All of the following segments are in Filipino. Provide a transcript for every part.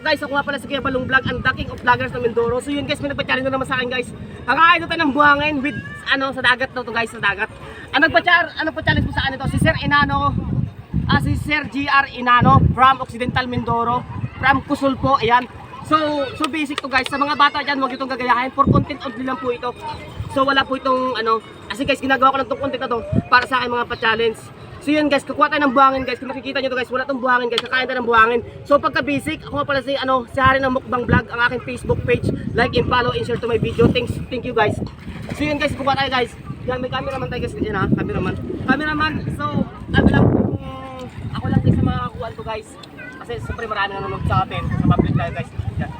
guys? Ako nga pala si Kuya Balong Vlog, ang the of vloggers ng Mindoro. So yun guys, may nagpa-challenge na naman sa akin guys. Kakain tayo ng buhangin with ano sa dagat daw to guys, sa dagat. Ang nagpa-char, ang nagpa-challenge po sa akin ito, si Sir Enano, ah, si Sir GR Inano from Occidental Mindoro, from Kusul po, ayan. So, so basic to guys, sa mga bata dyan, huwag itong gagayahin, for content only lang po ito. So wala po itong ano, kasi guys, ginagawa ko lang itong content na to para sa akin mga pa-challenge. So yun guys, kukuha tayo ng buhangin guys. Kung nakikita nyo to guys, wala tong buhangin guys. Kakain tayo ng buhangin. So pagka basic, ako nga pala si ano, si Hari ng Mukbang Vlog, ang aking Facebook page. Like and follow and share to my video. Thanks, thank you guys. So yun guys, kukuha tayo guys. Yan, may cameraman tayo guys. Yan ha, cameraman. Cameraman, so ano lang kung ako lang guys sa mga kukuhan ko guys. Kasi siyempre marami nanonood sa atin. Sa public tayo guys. Yan.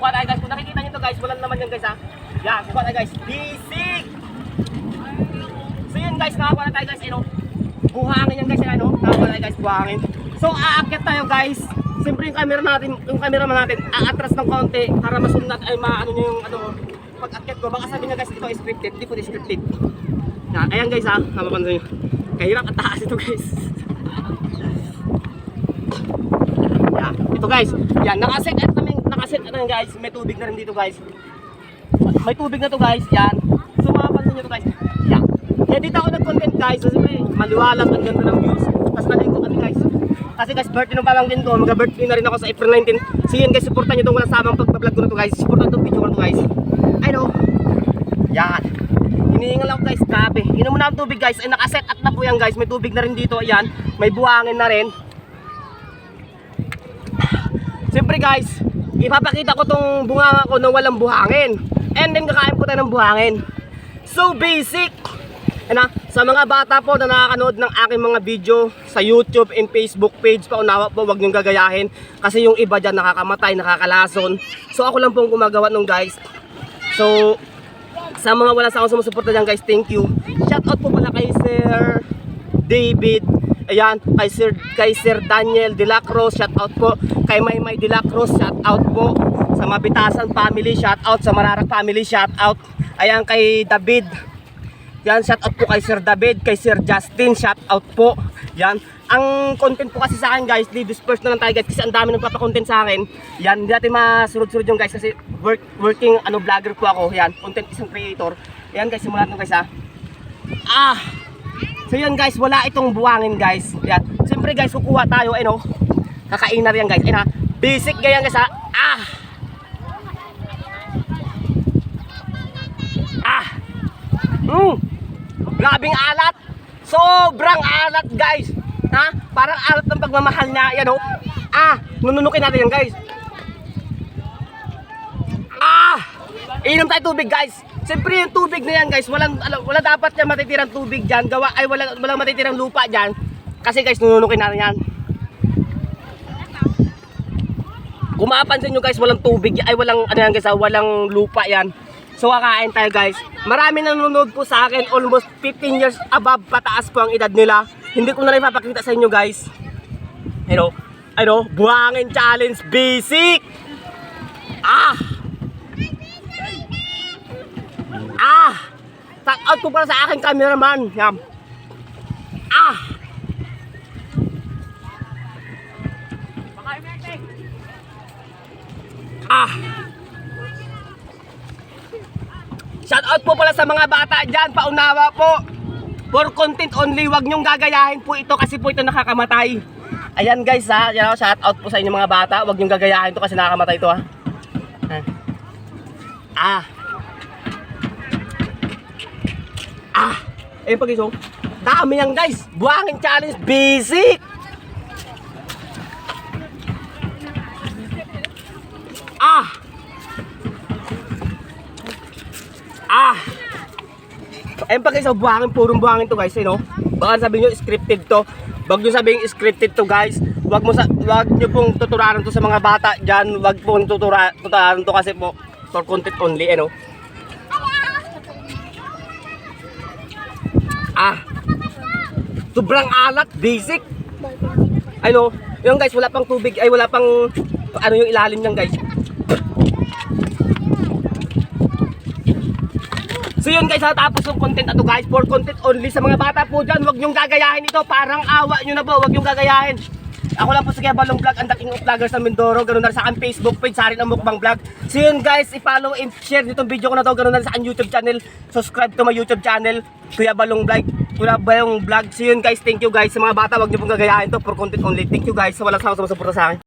Kuha tayo guys. Kung nakikita nyo to guys, wala naman yan guys ha. Yan, kuha tayo guys. Basic! So yun guys, nakakuha na tayo guys. Ano, buhangin yan guys, ano, nakakuha na guys, buhangin. So aakyat tayo guys. Siyempre yung camera natin, yung camera natin, aatras ng konti para masunod ay maano nyo yung ano, pag akyat ko. Baka sabi nyo guys, ito ay scripted, hindi po di scripted. Yan, ayan guys ha, mapapansin nyo. Kahirap at taas ito guys. Yan, ito guys. Yan, nakaset at namin, nakaset at guys. May tubig na rin dito guys. May tubig na to guys, yan. So mapapansin nyo to guys. Yan. Kaya dito ako nag-content guys, kasi may maliwalas, ang ganda ng views. Tapos naligo kami guys. Kasi guys, birthday ng pamangkin ko, mag-birthday na rin ako sa April 19. So yun guys, supportan nyo itong wala samang pagbablog ko na to guys. Supportan itong video ko na to guys. I know. Yan. Hinihingal ako guys, grabe. Inom na ang tubig guys, ay nakaset at na po yan guys. May tubig na rin dito, ayan. May buhangin na rin. Siyempre guys, ipapakita ko tong bunganga ko na walang buhangin. And then kakain po tayo ng buhangin. So basic! Ano, sa mga bata po na nakakanood ng aking mga video sa YouTube and Facebook page, paunawa po, wag niyong gagayahin. Kasi yung iba dyan nakakamatay, nakakalason. So ako lang pong gumagawa nung guys. So, sa mga wala sa akong sumusuporta dyan guys, thank you. Shout out po pala kay Sir David, ayan, kay Sir, kay Sir Daniel De La Cruz, shout out po. Kay Maymay De La Cruz, shout out po. Sa Mabitasan family, shout out. Sa Mararak family, shout out. Ayan, kay David. Yan, shout out po kay Sir David, kay Sir Justin, shout out po. Yan. Ang content po kasi sa akin guys, di disperse na lang tayo guys kasi ang dami nagpapa-content sa akin. Yan, hindi natin masunod-sunod yung guys kasi work, working ano vlogger po ako. Yan, content isang creator. Yan guys, simulan natin guys ha. Ah! So yun guys, wala itong buwangin guys. Yan. Siyempre guys, kukuha tayo, ano, kakain na rin yan guys. Yan ha. Basic ganyan guys ha. Ah! Grabing alat! Sobrang alat guys! Ha? Parang alat ng pagmamahal niya, yan oh. Ah! Nununukin natin yan guys. Ah! Inom tayo tubig guys. Siyempre yung tubig na yan guys, walang, ala- wala dapat yan matitirang tubig dyan. Gawa, ay walang, walang matitirang lupa dyan. Kasi guys, nununukin natin yan. Kung mapapansin nyo guys, walang tubig, ay walang, ano yan guys, ah, walang lupa yan. So kakain tayo guys. Marami nanonood po sa akin, almost 15 years above pataas po ang edad nila. Hindi ko na rin papakita sa inyo guys. Ano, ano, buhangin challenge basic. Ah! Ah! Tag out po para sa aking cameraman. Yan. Ah! Ah! Shout out po pala sa mga bata dyan, paunawa po. For content only, wag nyong gagayahin po ito kasi po ito nakakamatay. Ayan guys ha, yan, shout out po sa inyo mga bata, wag nyong gagayahin ito kasi nakakamatay ito ha. Ah. Ah. Ah. Ayun pag iso. Dami yan guys. Buhangin challenge basic. Ah. Ah! Ayun pag isa buhangin, purong buhangin to guys, eh, no? Baka sabihin nyo, scripted to. Wag nyo sabihin scripted to guys. Wag mo sa wag nyo pong tuturaran to sa mga bata diyan. Wag pong tutura, tuturaran to kasi po for content only, eh, no? Ah! Sobrang alat, basic. Ay yung guys, wala pang tubig, ay wala pang ano yung ilalim niyan guys. So yun guys, natapos yung content na to guys. For content only sa mga bata po dyan, huwag nyong gagayahin ito. Parang awa nyo na po, huwag nyong gagayahin. Ako lang po si Kuya Balong Vlog, ang dating of vloggers ng Mindoro. Ganun na sa aking Facebook page, sa rin ang mukbang vlog. So yun guys, i-follow and share nitong video ko na to. Ganun na sa aking YouTube channel. Subscribe to my YouTube channel, Kuya Balong Vlog. Kuya Balong Vlog. So yun guys, thank you guys. Sa mga bata, wag niyo pong gagayahin to for content only. Thank you guys sa walang sama sa suporta sa akin.